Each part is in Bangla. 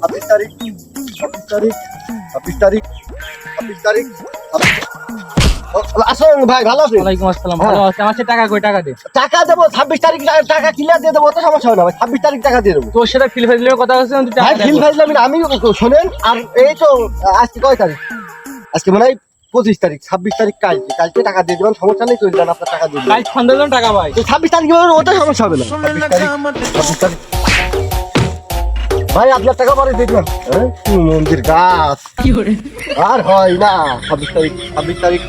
ছাব্বিশ তারিখ ছাব্বিশ তারিখ ছাব্বিশ তারিখ ছাব্বিশ তারিখ ছাব্বিশ- ভাই ভালো আছেন? ওয়ালাইকুম আসসালাম হ্যাঁ। ভালো আছে। আমার সে টাকা কই টাকা দে। টাকা দেবো ছাব্বিশ তারিখ টাকা ক্লিয়ার দিয়ে দেবো অত সমস্যা হবে না ভাই ছাব্বিশ তারিখ টাকা দিয়ে দেবো। তোর সাথে ফিল ফাইজলের কথা হচ্ছে ভাই। ফিল ফাইজলাম আমি শোনেন আর এই তো আজকে কয় তারিখ? আজকে মানে পঁচিশ তারিখ ছাব্বিশ তারিখ কালকে। কালকে টাকা দিয়ে দেবেন সমস্যা নেই চলে যান আপনার টাকা দিয়ে দেবেন। কাল সন্ধ্যা টাকা ভাই ছাব্বিশ তারিখ ওটা সমস্যা হবে না। ছাব্বিশ তারিখ ছাব্বিশ তারিখ ভাই আপনার টাকা পরে দেখবেন। হ্যাঁ? কি মন্দির গাছ। আর হয় না। ছাব্বিশ তারিখ ছাব্বিশ তারিখ।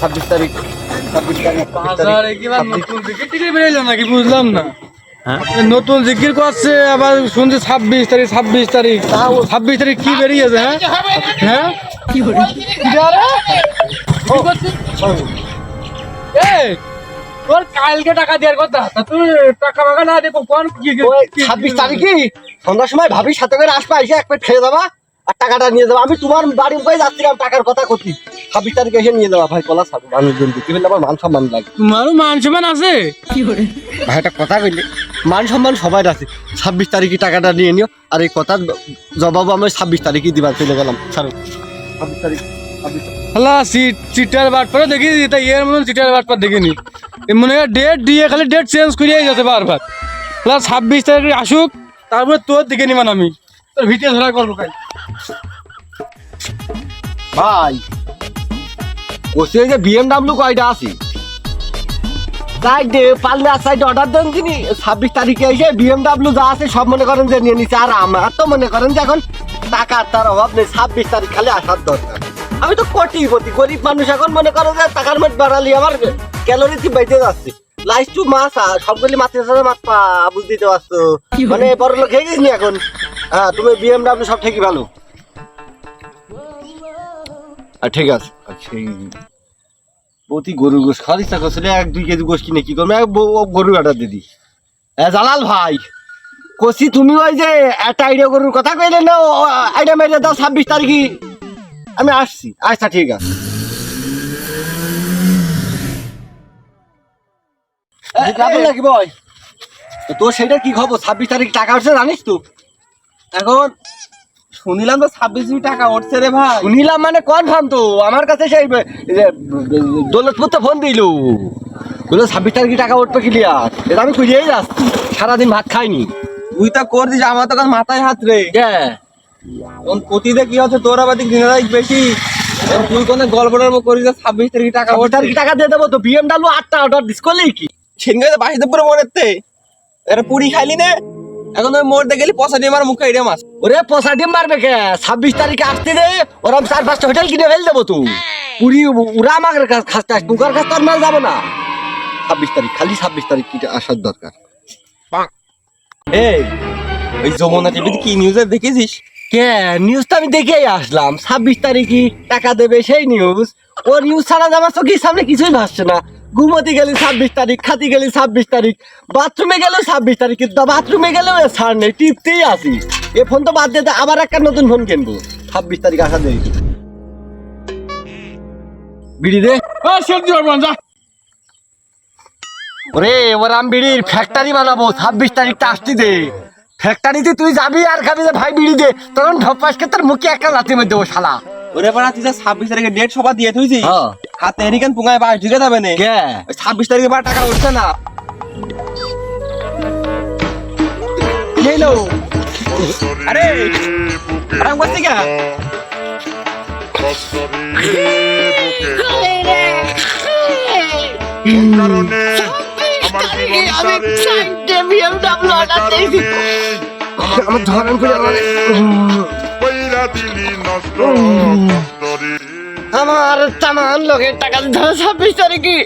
ছাব্বিশ তারিখ ছাব্বিশ তারিখ নতুন বেরিয়ে নাকি? বুঝলাম না। এ নতুন জিকির করছে আবার শুনছি ছাব্বিশ তারিখ ছাব্বিশ তারিখ। ছাব্বিশ তারিখ কি বেরিয়েছে হ্যাঁ? হ্যাঁ? কি করে এই তোর কালকে টাকা দেওয়ার কথা। তা তুই টাকা না দেখো কোন কি কি- কি- ছাব্বিশ তারিখই সন্ধ্যার সময় ভাবি সাথে করে আসবা এসে এক প্লেট খেয়ে যাবা আর টাকাটা নিয়ে যাবা। আমি তোমার বাড়ির উপরে যাচ্ছিলাম টাকার কথা করছি ছাব্বিশ তারিখে এসে নিয়ে যাবা ভাই কলা ছাড়ো মানুষজন কি বললে আমার মান সম্মান লাগে। তোমারও মান সম্মান আছে? ভাই একটা কথা কইলে মান সম্মান সবাই আছে। ছাব্বিশ তারিখে টাকাটা নিয়ে নিও আর এই কথার জবাব আমি ছাব্বিশ তারিখই দিবার চলে গেলাম। ছাড়ো। ছাব্বিশ তারিখ তারিখ। সিট চিটার বাট পরে দেখি তাই এর মতন চিটার বাট পর দেখিনি। মনে হয় ডেট দিয়ে খালি ডেট চেঞ্জ করিয়ে যাচ্ছে বারবার হালা ছাব্বিশ তারিখ আসুক, তারপরে তোর দিকে নিবান আমি। তোর ভিতরে ধরা করব কাল। ভাই, বসে যে বিএমডাব্লিউ কয়টা আছে? সাইডে পারলে সাইডে অর্ডার দেন তিনি। ছাব্বিশ তারিখে এসে বিএমডাব্লিউ যা আছে সব মনে করেন যে নিয়ে নিচ্ছে আর আমার তো মনে করেন যে এখন টাকার তার অভাব নেই, ছাব্বিশ তারিখ খালি আসার দরকার। আমি তো কোটিপতি গরিব মানুষ। এখন মনে করো যে টাকার মেট বাড়ালি আমার ক্যালোরি কি বেঁচে যাচ্ছে। লাইস টু মাছ সবগুলি মাছের সাথে মাছ পা বুঝতে পারছ। মানে বড় লোক হয়ে গেছিস এখন? হ্যাঁ তুমি বিএমডাব্লিউ সব ঠিকই ভালো। ঠিক আছে। সেই প্রতি গরু গোস খাওয়ার ইচ্ছা করছিল এক দুই কেজি গোস কিনে কি করব? গরু অর্ডার দিদি এ জালাল ভাই কষি তুমি ওই যে একটা আইডিয়া গরুর কথা কইলে না আইডিয়া মেরে দাও ছাব্বিশ তারিখে আমি আসছি। আচ্ছা ঠিক আছে। নাকি বয় তোর সেটা কি খবর? ছাব্বিশ তারিখ টাকা উঠছে জানিস তো? এখন শুনিলাম তো ছাব্বিশ টাকা উঠছে রে ভাই। শুনিলাম মানে কনফার্ম তো আমার কাছে সেই দৌলতপুর তো ফোন দিল। বলল ছাব্বিশ তারিখে টাকা উঠবে ক্লিয়ার এটা আমি খুঁজেই যাচ্ছি সারাদিন ভাত খাইনি। তুই তা করছিস আমার তো এখন মাথায় হাত রে। হ্যাঁ। এখন প্রতিদে কি হচ্ছে? তোর আবার দিন বেশি। তুই কোনো গল্প টল্প করিস ছাব্বিশ তারিখ টাকা উঠছে তারিখে টাকা দিয়ে দেবো তো। বিএমডাব্লিউ আটটা অর্ডার দিস করলেই কি? তো বাসিতে পুরো মনেতে এরা পুরি খাইলি নে? এখন তুই মরতে গেলি পয়সা দিয়ে আমার মুখে ওরে পয়সা ডিম মারবে কে? ছাব্বিশ তারিখে আসতে দে ওরম চার পাঁচটা হোটেল কিনে ফেল দেবো তো। পুরি ওরা আমাদের কাছে খাসতে আসবে উকার কাছে তো আর মাল যাব না। ছাব্বিশ তারিখ খালি ছাব্বিশ তারিখ কি আসার দরকার? এই ওই যমুনা টিভিতে কি নিউজে দেখেছিস কে নিউজ তো আমি দেখেই আসলাম। ছাব্বিশ তারিখে টাকা দেবে সেই নিউজ ও নিউজ ছাড়া আমার চোখের সামনে? কিছুই ভাসছে না। ঘুমোতে গেলে ছাব্বিশ তারিখ খাতি গেলে ছাব্বিশ তারিখ বাথরুমে গেলেও ছাব্বিশ তারিখ কিন্তু বাথরুমে গেলেও ছাড় নেই টিপতেই আসি। এ ফোন তো বাদ দিয়ে আবার একটা নতুন ফোন কিনবো। ছাব্বিশ তারিখ আসা দেরি। বিড়ি দে। ওরে ওরা আমি বিড়ির ফ্যাক্টরি বানাবো। ছাব্বিশ তারিখটা আসতে দে। ফ্যাক্টরিতে তুই যাবি আর খাবি যে ভাই বিড়ি দে তখন ঢপাসকে তোর মুখে একটা লাথি মেরে দেবো শালা ওরে পাড়া তুই ছাব্বিশ তারিখে ডেট সভা দিয়ে হ্যাঁ। হাতে এরিকান পুঙ্গায় বাস ঢুকে যাবে না ছাব্বিশ তারিখে বার টাকা উঠছে না এই আরে আরাম করছি কে কারণে আমার জীবনটারে ধরেন করে আমার? কইরা দিলি নষ্ট কষ্টরে আমার তামান লোকের টাকা ধরে ছাব্বিশ তারিখে।